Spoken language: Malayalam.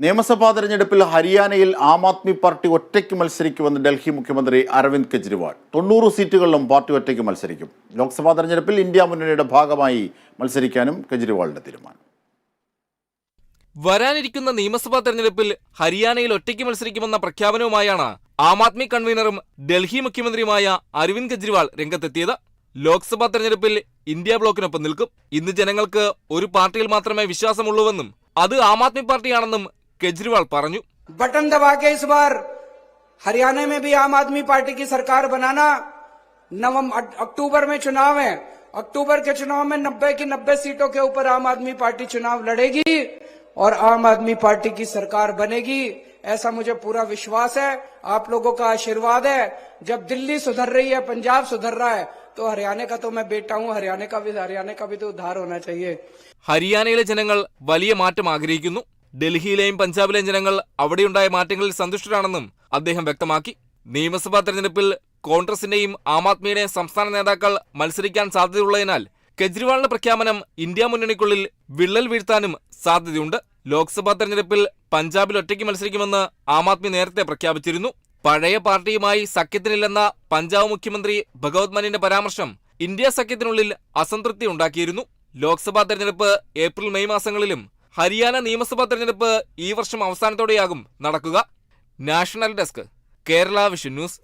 നിയമസഭാ തെരഞ്ഞെടുപ്പിൽ ഹരിയാനയിൽ ആം ആദ്മി പാർട്ടി ഒറ്റയ്ക്ക് മത്സരിക്കുമെന്ന് ഡൽഹി മുഖ്യമന്ത്രി അരവിന്ദ് കെജ്രിവാൾ. തൊണ്ണൂറ് സീറ്റുകളിലും പാർട്ടി ഒറ്റയ്ക്ക് മത്സരിക്കും. ലോക്സഭാ തെരഞ്ഞെടുപ്പിൽ ഇന്ത്യ മുന്നണിയുടെ ഭാഗമായി മത്സരിക്കാനും കെജ്രിവാളിന്റെ തീരുമാനം. വരാനിരിക്കുന്ന നിയമസഭാ തെരഞ്ഞെടുപ്പിൽ ഹരിയാനയിൽ ഒറ്റയ്ക്ക് മത്സരിക്കുമെന്ന പ്രഖ്യാപനവുമായാണ് ആം ആദ്മി കൺവീനറും ഡൽഹി മുഖ്യമന്ത്രിയുമായ അരവിന്ദ് കെജ്രിവാൾ രംഗത്തെത്തിയത്. ലോക്സഭാ തെരഞ്ഞെടുപ്പിൽ ഇന്ത്യ ബ്ലോക്കിനൊപ്പം നിൽക്കും. ഇന്ന് ജനങ്ങൾക്ക് ഒരു പാർട്ടിയിൽ മാത്രമേ വിശ്വാസമുള്ളൂവെന്നും അത് ആം ആദ്മി പാർട്ടിയാണെന്നും കെജ്രിവാൾ പറഞ്ഞു बटन दबा के इस बार हरियाणा में भी आम आदमी पार्टी की सरकार बनाना नवंबर अक्टूबर में चुनाव है अक्टूबर के चुनाव में 90 की 90 सीटों के ऊपर आम आदमी पार्टी चुनाव लड़ेगी और आम आदमी पार्टी की सरकार बनेगी ऐसा मुझे पूरा विश्वास है आप लोगों का आशीर्वाद है जब दिल्ली सुधर रही है पंजाब सुधर रहा है तो हरियाणा का तो मैं बेटा हूं हरियाणा का भी हरियाणा का भी तो उद्धार होना चाहिए ഹരിയാനയിലെ ജനങ്ങൾ വലിയ മാറ്റം ആഗ്രഹിക്കുന്നു ഡൽഹിയിലെയും പഞ്ചാബിലെയും ജനങ്ങൾ അവിടെയുണ്ടായ മാറ്റങ്ങളിൽ സന്തുഷ്ടരാണെന്നും അദ്ദേഹം വ്യക്തമാക്കി. നിയമസഭാ തെരഞ്ഞെടുപ്പിൽ കോൺഗ്രസിന്റെയും ആം ആദ്മിയുടെയും സംസ്ഥാന നേതാക്കൾ മത്സരിക്കാൻ സാധ്യതയുള്ളതിനാൽ കെജ്രിവാളിന്റെ പ്രഖ്യാപനം ഇന്ത്യ മുന്നണിക്കുള്ളിൽ വിള്ളൽ വീഴ്ത്താനും സാധ്യതയുണ്ട്. ലോക്സഭാ തെരഞ്ഞെടുപ്പിൽ പഞ്ചാബിൽ ഒറ്റയ്ക്ക് മത്സരിക്കുമെന്ന് ആം ആദ്മി നേരത്തെ പ്രഖ്യാപിച്ചിരുന്നു. പഴയ പാർട്ടിയുമായി സഖ്യത്തിനില്ലെന്ന പഞ്ചാബ് മുഖ്യമന്ത്രി ഭഗവത് മാനിന്റെ പരാമർശം ഇന്ത്യ സഖ്യത്തിനുള്ളിൽ അസംതൃപ്തി ഉണ്ടാക്കിയിരുന്നു. ലോക്സഭാ തെരഞ്ഞെടുപ്പ് ഏപ്രിൽ മെയ് മാസങ്ങളിലും ഹരിയാന നിയമസഭാ തെരഞ്ഞെടുപ്പ് ഈ വർഷം അവസാനത്തോടെയാകും നടക്കുക. National desk Kerala vision news.